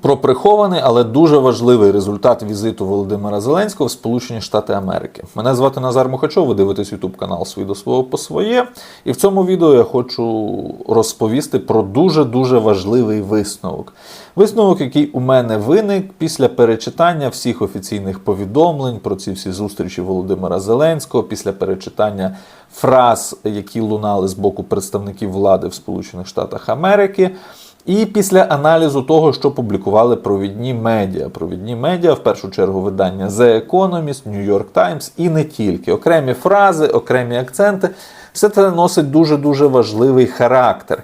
Про прихований, але дуже важливий результат візиту Володимира Зеленського в Сполучені Штати Америки. Мене звати Назар Мухачов, ви дивитесь YouTube канал «Свій до свого по своє. І в цьому відео я хочу розповісти про дуже-дуже важливий висновок. Висновок, який у мене виник після перечитання всіх офіційних повідомлень про ці всі зустрічі Володимира Зеленського, після перечитання фраз, які лунали з боку представників влади в Сполучених Штатах Америки. І після аналізу того, що публікували провідні медіа. Провідні медіа, в першу чергу, видання The Economist, New York Times і не тільки. Окремі фрази, окремі акценти. Все це носить дуже-дуже важливий характер.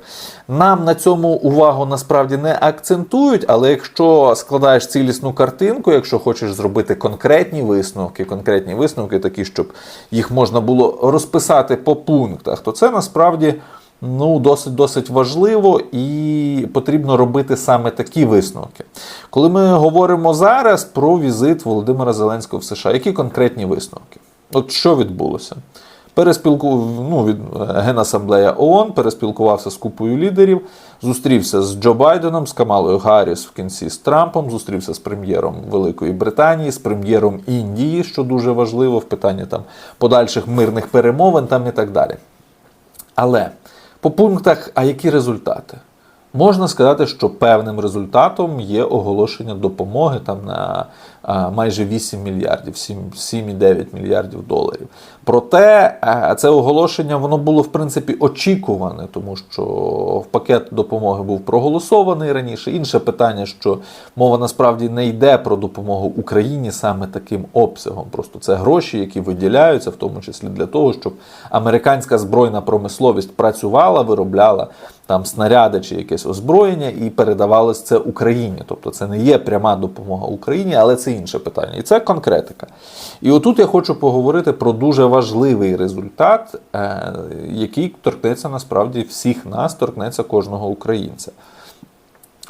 Нам на цьому увагу насправді не акцентують, але якщо складаєш цілісну картинку, якщо хочеш зробити конкретні висновки, конкретні висновки, такі, щоб їх можна було розписати по пунктах, то це насправді ну, досить досить важливо і потрібно робити саме такі висновки. Коли ми говоримо зараз про візит Володимира Зеленського в США, які конкретні висновки? От що відбулося? Переспілку... ну, від Генасамблея ООН переспілкувався з купою лідерів, зустрівся з Джо Байденом, з Камалою Гарріс в кінці з Трампом, зустрівся з прем'єром Великої Британії, з прем'єром Індії, що дуже важливо в питанні там подальших мирних перемовин там і так далі. Але по пунктах, а які результати? Можна сказати, що певним результатом є оголошення допомоги там на майже 8 мільярдів, 7,9 мільярдів доларів. Проте це оголошення воно було в принципі очікуване, тому що в пакет допомоги був проголосований раніше. Інше питання, що мова насправді не йде про допомогу Україні саме таким обсягом. Просто це гроші, які виділяються, в тому числі для того, щоб американська збройна промисловість працювала, виробляла там снаряди чи якесь озброєння і передавалось це Україні. Тобто це не є пряма допомога Україні, але це інше питання. І це конкретика. І отут я хочу поговорити про дуже важливий результат, е, який торкнеться насправді всіх нас, торкнеться кожного українця.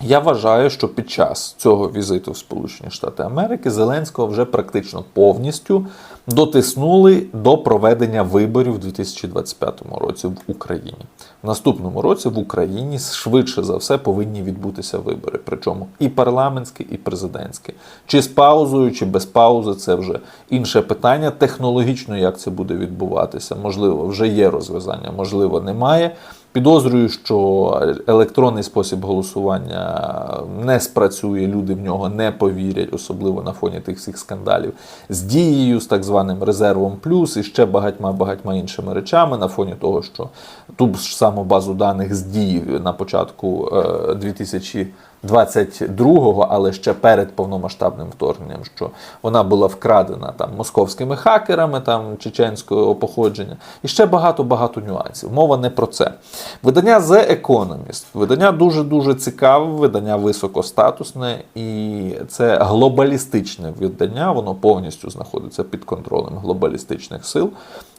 Я вважаю, що під час цього візиту в Сполучені Штати Америки Зеленського вже практично повністю дотиснули до проведення виборів у 2025 році в Україні. В наступному році в Україні швидше за все повинні відбутися вибори, причому і парламентські, і президентські. Чи з паузою, чи без паузи, це вже інше питання. Технологічно як це буде відбуватися, можливо, вже є розв'язання, можливо, немає. Підозрюю, що електронний спосіб голосування не спрацює, люди в нього не повірять, особливо на фоні тих всіх скандалів з дією, з так званим резервом плюс і ще багатьма багатьма іншими речами, на фоні того, що ту ж саму базу даних з дії на початку 2000 22-го, але ще перед повномасштабним вторгненням, що вона була вкрадена там московськими хакерами там чеченського походження, і ще багато-багато нюансів. Мова не про це. Видання The Economist, видання дуже дуже цікаве, видання високостатусне, і це глобалістичне видання. Воно повністю знаходиться під контролем глобалістичних сил.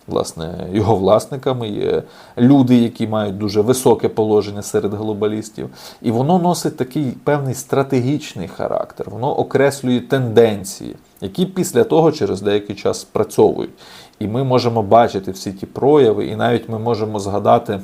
Власне, його власниками є люди, які мають дуже високе положення серед глобалістів, і воно носить такий певний стратегічний характер, воно окреслює тенденції, які після того через деякий час спрацьовують. І ми можемо бачити всі ті прояви, і навіть ми можемо згадати.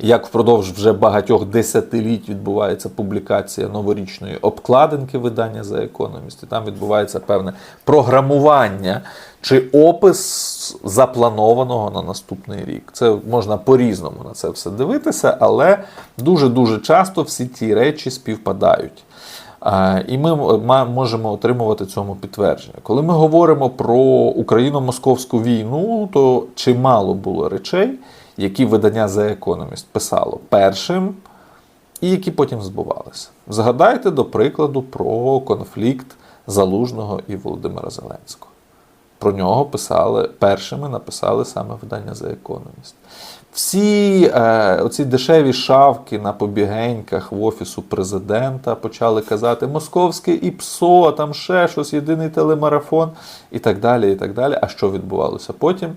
Як впродовж вже багатьох десятиліть відбувається публікація новорічної обкладинки видання за економіст, і там відбувається певне програмування чи опис запланованого на наступний рік. Це можна по-різному на це все дивитися, але дуже-дуже часто всі ті речі співпадають. І ми можемо отримувати цьому підтвердження. Коли ми говоримо про Україно-московську війну, то чимало було речей, які видання The Economist писало першим, і які потім збувалися. Згадайте, до прикладу, про конфлікт Залужного і Володимира Зеленського. Про нього писали першими написали саме видання The Economist. Всі е, оці дешеві шавки на побігеньках в офісу президента почали казати московське ІПСО, там ще щось, єдиний телемарафон і так далі. і так далі. А що відбувалося потім?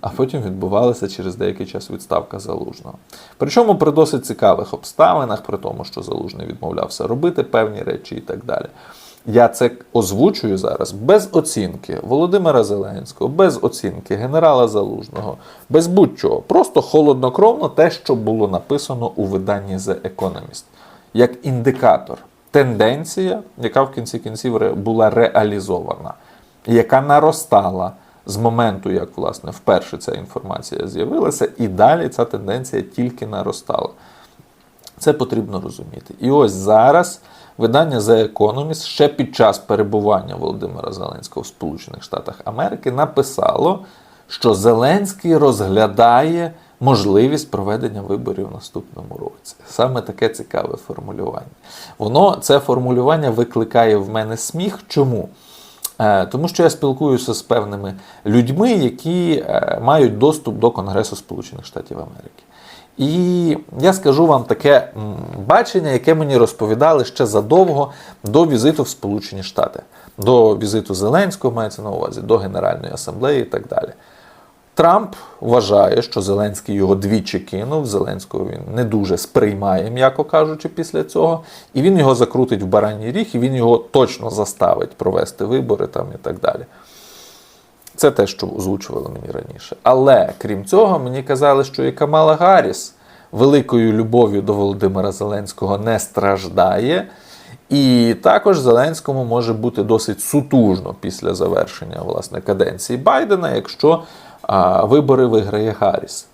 А потім відбувалася через деякий час відставка залужного. Причому при досить цікавих обставинах, при тому, що залужний відмовлявся робити певні речі і так далі. Я це озвучую зараз без оцінки Володимира Зеленського, без оцінки генерала Залужного, без будь-чого. Просто холоднокровно те, що було написано у виданні The Economist, як індикатор. тенденція, яка в кінці кінців була реалізована, яка наростала з моменту, як власне вперше ця інформація з'явилася, і далі ця тенденція тільки наростала. Це потрібно розуміти. І ось зараз видання The Economist ще під час перебування Володимира Зеленського в Сполучених Штатах Америки написало, що Зеленський розглядає можливість проведення виборів в наступному році. Саме таке цікаве формулювання. Воно це формулювання викликає в мене сміх. Чому? Е, Тому що я спілкуюся з певними людьми, які е, мають доступ до Конгресу Сполучених Штатів Америки. І я скажу вам таке бачення, яке мені розповідали ще задовго до візиту в Сполучені Штати, до візиту Зеленського мається на увазі, до Генеральної асамблеї і так далі. Трамп вважає, що Зеленський його двічі кинув. Зеленського він не дуже сприймає, м'яко кажучи, після цього. І він його закрутить в бараній ріг, і він його точно заставить провести вибори там і так далі. Це те, що озвучували мені раніше. Але крім цього, мені казали, що і Камала Гарріс великою любов'ю до Володимира Зеленського не страждає. І також Зеленському може бути досить сутужно після завершення власне каденції Байдена, якщо вибори виграє Гарріс.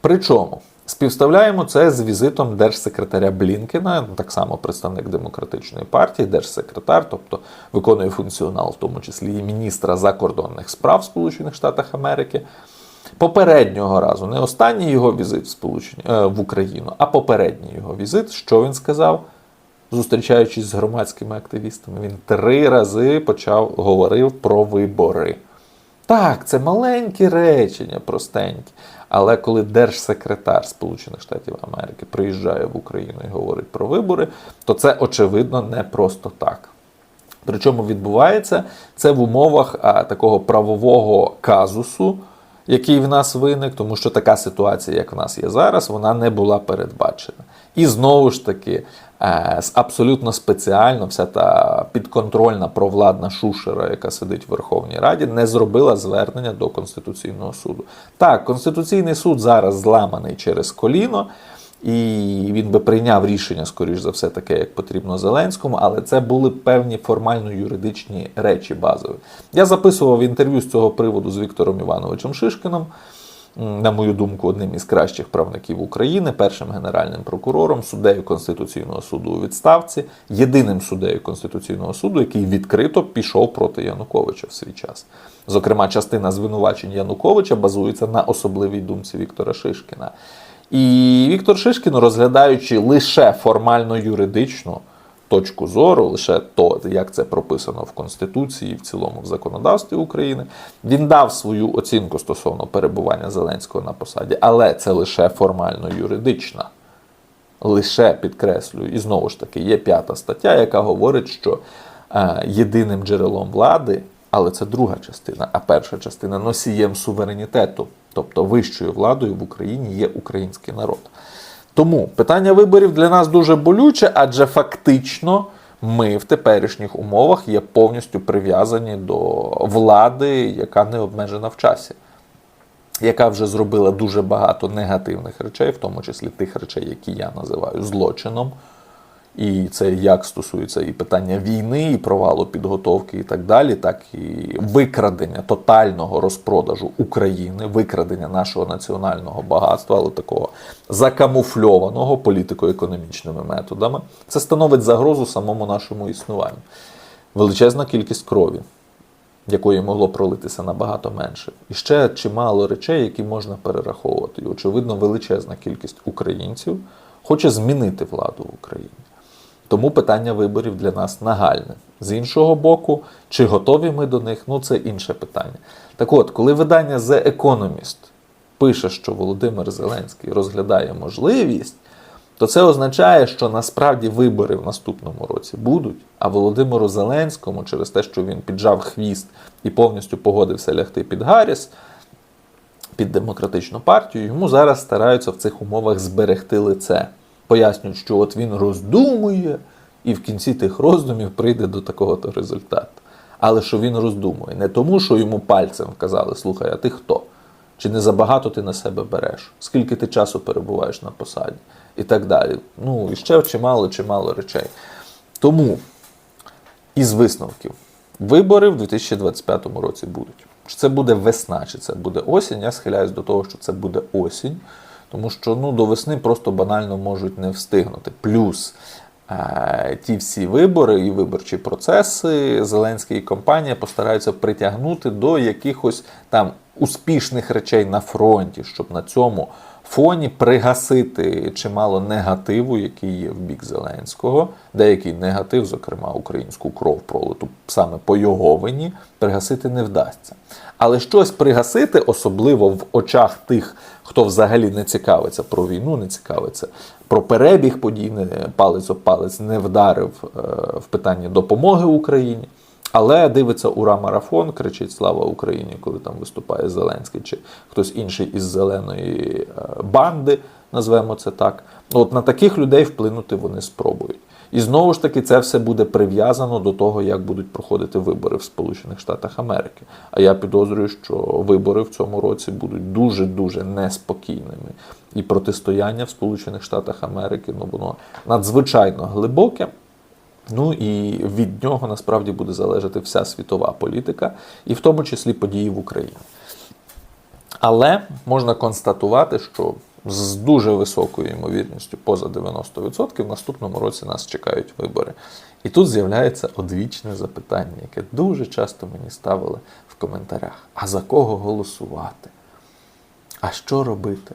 Причому співставляємо це з візитом держсекретаря Блінкена, так само представник демократичної партії, держсекретар, тобто виконує функціонал, в тому числі і міністра закордонних справ Сполучених Штатів Америки. Попереднього разу, не останній його візит в, Сполучені, е, в Україну, а попередній його візит, що він сказав, зустрічаючись з громадськими активістами, він три рази почав говорив про вибори. Так, це маленькі речення, простенькі. Але коли держсекретар Сполучених Штатів Америки приїжджає в Україну і говорить про вибори, то це очевидно не просто так. Причому відбувається це в умовах а, такого правового казусу, який в нас виник, тому що така ситуація, як в нас є зараз, вона не була передбачена. І знову ж таки, абсолютно спеціально вся та підконтрольна провладна шушера, яка сидить в Верховній Раді, не зробила звернення до Конституційного суду. Так, Конституційний суд зараз зламаний через коліно. І він би прийняв рішення, скоріш за все, таке, як потрібно Зеленському, але це були певні формально-юридичні речі базові. Я записував інтерв'ю з цього приводу з Віктором Івановичем Шишкином, м, на мою думку, одним із кращих правників України, першим генеральним прокурором, суддею Конституційного суду у відставці, єдиним суддею Конституційного суду, який відкрито пішов проти Януковича в свій час. Зокрема, частина звинувачень Януковича базується на особливій думці Віктора Шишкіна. І Віктор Шишкін, розглядаючи лише формально юридичну точку зору, лише то, як це прописано в Конституції, в цілому в законодавстві України, він дав свою оцінку стосовно перебування Зеленського на посаді, але це лише формально юридична. Лише підкреслюю, і знову ж таки, є п'ята стаття, яка говорить, що е, єдиним джерелом влади, але це друга частина, а перша частина носієм суверенітету, тобто вищою владою в Україні є український народ. Тому питання виборів для нас дуже болюче, адже фактично ми в теперішніх умовах є повністю прив'язані до влади, яка не обмежена в часі яка вже зробила дуже багато негативних речей, в тому числі тих речей, які я називаю злочином. І це як стосується і питання війни, і провалу підготовки, і так далі, так і викрадення тотального розпродажу України, викрадення нашого національного багатства, але такого закамуфльованого політико-економічними методами. Це становить загрозу самому нашому існуванню. Величезна кількість крові, якої могло пролитися набагато менше. І ще чимало речей, які можна перераховувати. І, очевидно, величезна кількість українців хоче змінити владу в Україні. Тому питання виборів для нас нагальне. З іншого боку, чи готові ми до них, ну це інше питання. Так от, коли видання The Economist пише, що Володимир Зеленський розглядає можливість, то це означає, що насправді вибори в наступному році будуть, а Володимиру Зеленському, через те, що він піджав хвіст і повністю погодився лягти під Гарріс, під демократичну партію, йому зараз стараються в цих умовах зберегти лице. Пояснюють, що от він роздумує, і в кінці тих роздумів прийде до такого-то результату. Але що він роздумує, не тому, що йому пальцем вказали, слухай, а ти хто? Чи не забагато ти на себе береш? Скільки ти часу перебуваєш на посаді? І так далі. Ну, і ще чимало, чимало речей. Тому із висновків. Вибори в 2025 році будуть. Чи це буде весна, чи це буде осінь? Я схиляюсь до того, що це буде осінь, тому що ну, до весни просто банально можуть не встигнути. Плюс е, ті всі вибори і виборчі процеси Зеленський і компанія постараються притягнути до якихось там успішних речей на фронті, щоб на цьому фоні пригасити чимало негативу, який є в бік Зеленського. Деякий негатив, зокрема українську кров пролиту саме по його вині, пригасити не вдасться. Але щось пригасити, особливо в очах тих, хто взагалі не цікавиться про війну, не цікавиться про перебіг подій, палець об палець не вдарив е, в питанні допомоги Україні. Але дивиться ура марафон, кричить Слава Україні, коли там виступає Зеленський чи хтось інший із зеленої е, банди, назвемо це так. От на таких людей вплинути вони спробують. І знову ж таки, це все буде прив'язано до того, як будуть проходити вибори в Сполучених Штатах Америки. А я підозрюю, що вибори в цьому році будуть дуже дуже неспокійними. І протистояння в Сполучених Штатах Америки ну воно надзвичайно глибоке. Ну і від нього насправді буде залежати вся світова політика, і в тому числі події в Україні. Але можна констатувати, що з дуже високою ймовірністю, поза 90%, в наступному році нас чекають вибори. І тут з'являється одвічне запитання, яке дуже часто мені ставили в коментарях: а за кого голосувати? А що робити?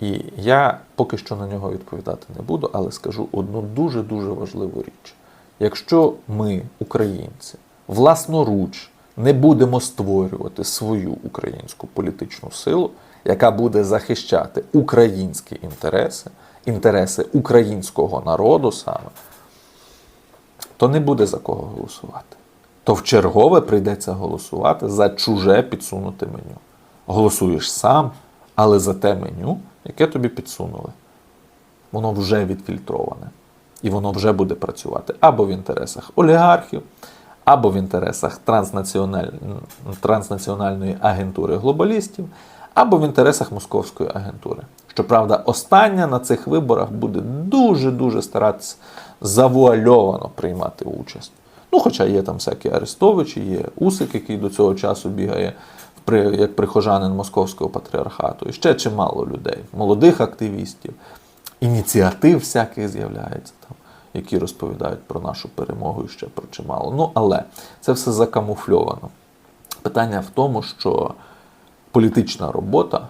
І я поки що на нього відповідати не буду, але скажу одну дуже-дуже важливу річ. Якщо ми, українці, власноруч не будемо створювати свою українську політичну силу, яка буде захищати українські інтереси, інтереси українського народу саме, то не буде за кого голосувати. То в чергове прийдеться голосувати за чуже підсунуте меню. Голосуєш сам, але за те меню, яке тобі підсунули. Воно вже відфільтроване. І воно вже буде працювати або в інтересах олігархів, або в інтересах транснаціональ... транснаціональної агентури глобалістів, або в інтересах московської агентури. Щоправда, остання на цих виборах буде дуже-дуже старатися завуальовано приймати участь. Ну, хоча є там всякі Арестовичі, є Усик, який до цього часу бігає як прихожанин московського патріархату, і ще чимало людей, молодих активістів, ініціатив всяких з'являється там, які розповідають про нашу перемогу і ще про чимало. Ну, але це все закамуфльовано. Питання в тому, що політична робота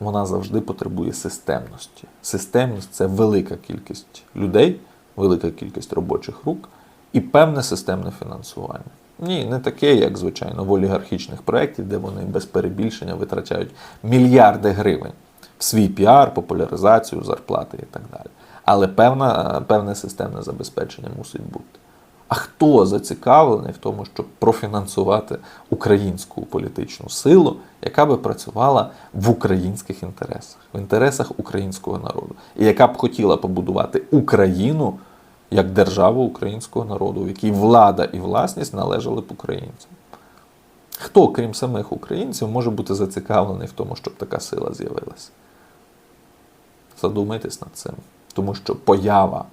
вона завжди потребує системності. Системність це велика кількість людей, велика кількість робочих рук і певне системне фінансування. Ні, не таке, як звичайно, в олігархічних проєктів, де вони без перебільшення витрачають мільярди гривень в свій піар, популяризацію, зарплати і так далі. Але певна, певне системне забезпечення мусить бути. А хто зацікавлений в тому, щоб профінансувати українську політичну силу, яка би працювала в українських інтересах, в інтересах українського народу, і яка б хотіла побудувати Україну як державу українського народу, в якій влада і власність належали б українцям? Хто, крім самих українців, може бути зацікавлений в тому, щоб така сила з'явилася? Задумайтесь над цим, тому що поява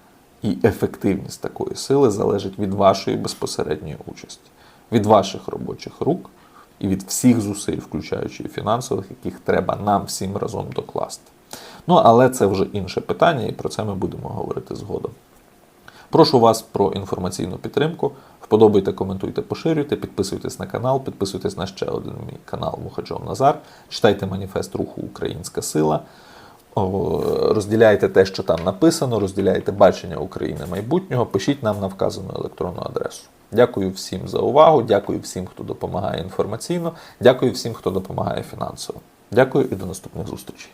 і ефективність такої сили залежить від вашої безпосередньої участі, від ваших робочих рук і від всіх зусиль, включаючи фінансових, яких треба нам всім разом докласти. Ну, але це вже інше питання, і про це ми будемо говорити згодом. Прошу вас про інформаційну підтримку. Вподобайте, коментуйте, поширюйте, підписуйтесь на канал, підписуйтесь на ще один мій канал Мухачов Назар, читайте маніфест руху Українська Сила. Розділяйте те, що там написано, розділяйте бачення України майбутнього, пишіть нам на вказану електронну адресу. Дякую всім за увагу, дякую всім, хто допомагає інформаційно, дякую всім, хто допомагає фінансово. Дякую і до наступних зустрічей.